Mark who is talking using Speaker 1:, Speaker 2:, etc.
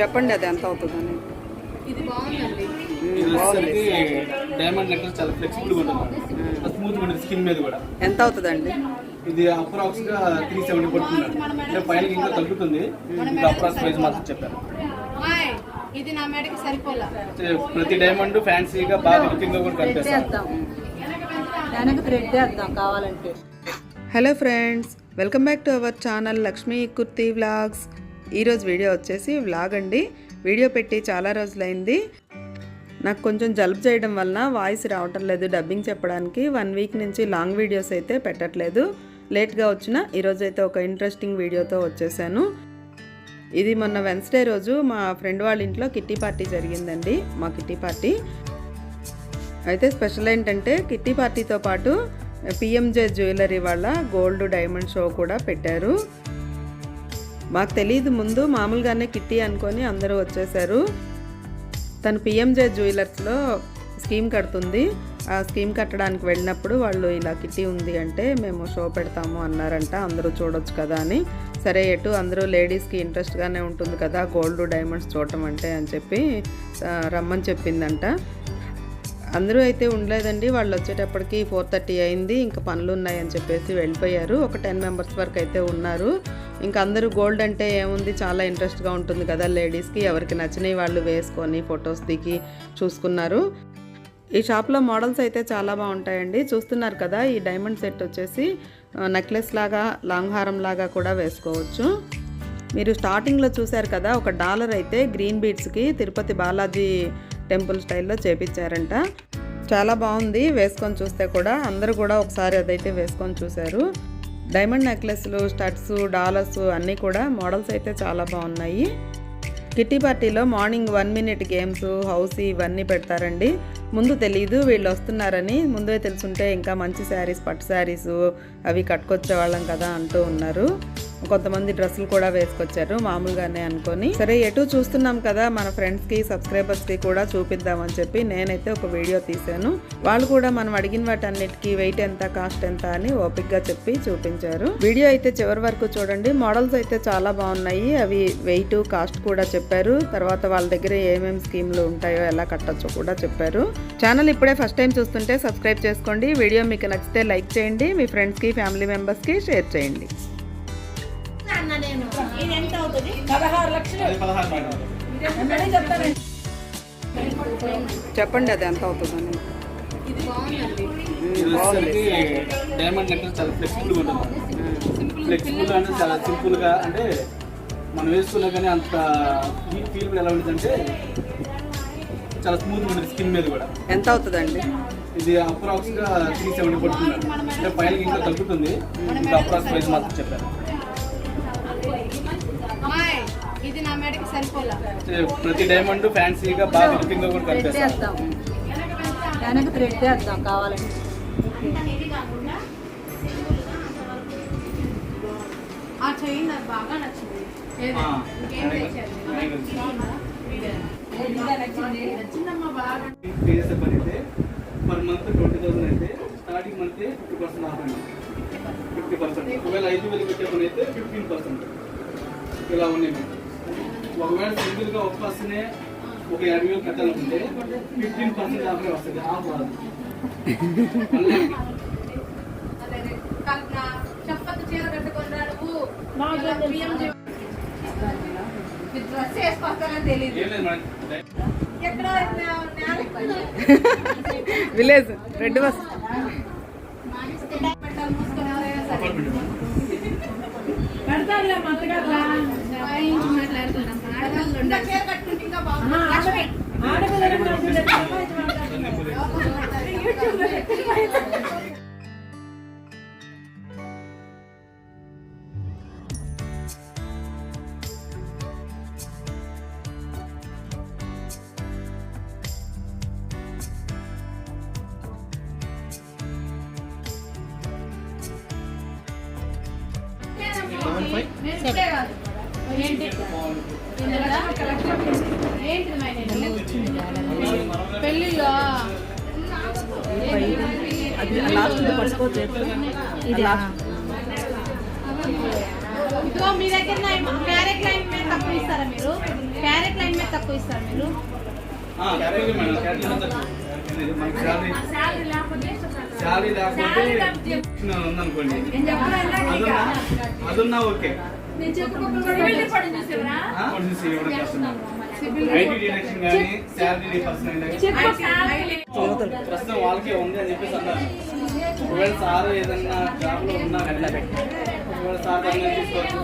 Speaker 1: చెప్పండి అది ఎంత అవుతుందని
Speaker 2: ఇది బాగుందండి.
Speaker 3: ఇది వచ్చేసరికి డైమండ్ నెక్లెస్ చాలా ఫ్లెక్సిబుల్గా ఉంటుంది. స్మూత్గా ఉంటుంది స్కిన్ మీద కూడా.
Speaker 1: ఎంత అవుతుందండి?
Speaker 3: ఇది అప్రాక్స్గా త్రీ సెవెంటీ అంటే పైన ఇంకా తగ్గుతుంది. ఇది అప్రాక్స్ ప్రైస్ మాత్రం చెప్పాను.
Speaker 2: హాయ్ ఇది నా మెడకి సరిపోలా.
Speaker 3: ప్రతి డైమండ్ ఫ్యాన్సీగా బాగా లుకింగ్గా కూడా
Speaker 4: వేద్దాం. కావాలంటే.
Speaker 1: Hello friends welcome back to our channel Lakshmi Kurti vlogs ఈరోజు వీడియో వచ్చేసి వ్లాగ్ అండి. వీడియో పెట్టి చాలా రోజులైంది. నాకు కొంచెం జలుబు చేయడం వలన వాయిస్ రావటం లేదు డబ్బింగ్ చెప్పడానికి. వన్ వీక్ నుంచి లాంగ్ వీడియోస్ అయితే పెట్టట్లేదు. లేట్గా వచ్చిన ఈరోజు అయితే ఒక ఇంట్రెస్టింగ్ వీడియోతో వచ్చేసాను. ఇది మొన్న వెన్స్డే రోజు మా ఫ్రెండ్ వాళ్ళ ఇంట్లో కిట్టి పార్టీ జరిగిందండి. మా కిట్టి పార్టీ అయితే స్పెషల్ ఏంటంటే కిట్టి పార్టీతో పాటు పిఎంజే జ్యువెలరీ వాళ్ళ గోల్డ్ డైమండ్ షో కూడా పెట్టారు. మాకు తెలియదు ముందు మామూలుగానే కిట్టి అనుకొని అందరూ వచ్చేసారు. తను పిఎంజే జ్యువెలర్స్లో స్కీమ్ కడుతుంది. ఆ స్కీమ్ కట్టడానికి వెళ్ళినప్పుడు వాళ్ళు ఇలా కిట్టి ఉంది అంటే మేము షో పెడతాము అన్నారంట అందరూ చూడొచ్చు కదా అని. సరే ఎటు అందరూ లేడీస్కి ఇంట్రెస్ట్గానే ఉంటుంది కదా గోల్డ్ డైమండ్స్ చూడటం అంటే అని చెప్పి రమ్మని చెప్పిందంట. అందరూ అయితే ఉండలేదండి వాళ్ళు వచ్చేటప్పటికి ఫోర్ థర్టీ అయింది ఇంకా పనులు ఉన్నాయని చెప్పేసి వెళ్ళిపోయారు. ఒక టెన్ మెంబర్స్ వరకు అయితే ఉన్నారు. ఇంకా అందరూ గోల్డ్ అంటే ఏముంది? చాలా ఇంట్రెస్ట్గా ఉంటుంది కదా లేడీస్కి. ఎవరికి నచ్చినవి వాళ్ళు వేసుకొని ఫొటోస్ దిగి చూసుకున్నారు. ఈ షాప్లో మోడల్స్ అయితే చాలా బాగుంటాయండి. చూస్తున్నారు కదా ఈ డైమండ్ సెట్ వచ్చేసి నెక్లెస్ లాగా లాంగ్ హారం లాగా కూడా వేసుకోవచ్చు. మీరు స్టార్టింగ్లో చూశారు కదా ఒక డాలర్ అయితే గ్రీన్ బీడ్స్కి తిరుపతి బాలాజీ టెంపుల్ స్టైల్లో చేపించారంట. చాలా బాగుంది వేసుకొని చూస్తే కూడా. అందరూ కూడా ఒకసారి అదైతే వేసుకొని చూశారు. డైమండ్ నెక్లెస్లు స్టడ్స్ డాలర్స్ అన్నీ కూడా మోడల్స్ అయితే చాలా బాగున్నాయి. కిట్టి పార్టీలో morning one minute games house ఇవన్నీ పెడతారండి. ముందు తెలియదు వీళ్ళు వస్తున్నారని ముందే తెలుసుంటే ఇంకా మంచి శారీస్ పట్టు శారీస్ అవి కట్టుకొచ్చే వాళ్ళం కదా అంటూ ఉన్నారు. కొంతమంది డ్రెస్సులు కూడా వేసుకొచ్చారు మామూలుగానే అనుకొని. సరే ఎటు చూస్తున్నాం కదా మన ఫ్రెండ్స్కి సబ్స్క్రైబర్స్కి కూడా చూపిద్దామని చెప్పి నేనైతే ఒక వీడియో తీశాను. వాళ్ళు కూడా మనం అడిగిన వాటన్నిటికీ వెయిట్ ఎంత కాస్ట్ ఎంత అని ఓపిక్గా చెప్పి చూపించారు. వీడియో అయితే చివరి వరకు చూడండి. మోడల్స్ అయితే చాలా బాగున్నాయి. అవి వెయిట్ కాస్ట్ కూడా చెప్పారు. తర్వాత వాళ్ళ దగ్గర ఏమేమి స్కీమ్లు ఉంటాయో ఎలా కట్టొచ్చో కూడా చెప్పారు. ఛానల్ ఇప్పుడే ఫస్ట్ టైం చూస్తుంటే సబ్స్క్రైబ్ చేసుకోండి. వీడియో మీకు నచ్చితే లైక్ చేయండి. మీ ఫ్రెండ్స్కి ఫ్యామిలీ మెంబర్స్కి షేర్ చేయండి.
Speaker 4: పదహారు లక్షలు.
Speaker 3: అది పదహారు మేడం
Speaker 4: వెంటనే చెప్తాను
Speaker 1: చెప్పండి అది ఎంత అవుతుందని
Speaker 2: ఇది
Speaker 3: ఇది డైమండ్ నెక్లెస్ చాలా ఫ్లెక్సిబుల్గా ఉంటుంది. ఫ్లెక్సిబుల్ అంటే చాలా సింపుల్గా అంటే మనం వేసుకున్నా కానీ అంత ఫీల్ ఎలా ఉంటుంది చాలా స్మూత్ ఉంటుంది స్కిన్ మీద కూడా.
Speaker 1: ఎంత అవుతుందండి?
Speaker 3: ఇది అప్రాక్స్గా త్రీ సెవెంటీ పడుతుంది అంటే పైన ఇంకా తగ్గుతుంది. ఇది అప్రాక్స్ ప్రైస్ మాత్రం చెప్పాను
Speaker 2: ఇది నా మెడకి సరిపోలా.
Speaker 3: ప్రతి డైమండ్ ఫ్యాన్సీగా బాగా లుకింగ్ కూడా
Speaker 4: వెనక థ్రెడ్ వేద్దాం కావాలంటే.
Speaker 2: ఆ చైన్ నాకు బాగా నచ్చింది? నచ్చిందమ్మా బాగా.
Speaker 3: పర్ మంత్ ట్వంటీ థౌసండ్ అయితే starting month fifty percent off అండి. ఫిఫ్టీ పర్సెంట్ ఒకవేళ ఐదు వేలు పెట్టే పని అయితే ఫిఫ్టీన్ పర్సెంట్ ఇలా ఉన్నాయి. ఒకవేళ సింగిల్గా ఒక పర్సనే ఒక యాభై వేలు కట్టాలనుకుంటే ఫిఫ్టీన్ పర్సెంట్ ఆఫే వస్తుంది. ఆఫ్ రాదు
Speaker 1: విలేజ్ రెడ్ బస్.
Speaker 4: పెడతారులే
Speaker 2: వాయించి మాట్లాడుతున్నాం. ఆడవాళ్ళు ఉండాలి. చీర పెళ్ళిలో ఇదిగో మీ దగ్గర క్యారెట్ లైన్ మీద తక్కువ ఇస్తారా మీరు? క్యారెట్ లైన్ మీద తక్కువ ఇస్తారా మీరు?
Speaker 3: శాలరీ లేకపోతే అదున్నా ఓకే. ప్రస్తుతం వాళ్ళకే ఉంది అని చెప్పేసి అన్నారు. ఒకవేళ సార్ ఏదన్నా జాబ్లో ఉన్నా కానీ ఒకవేళ సార్ తీసుకోవచ్చు.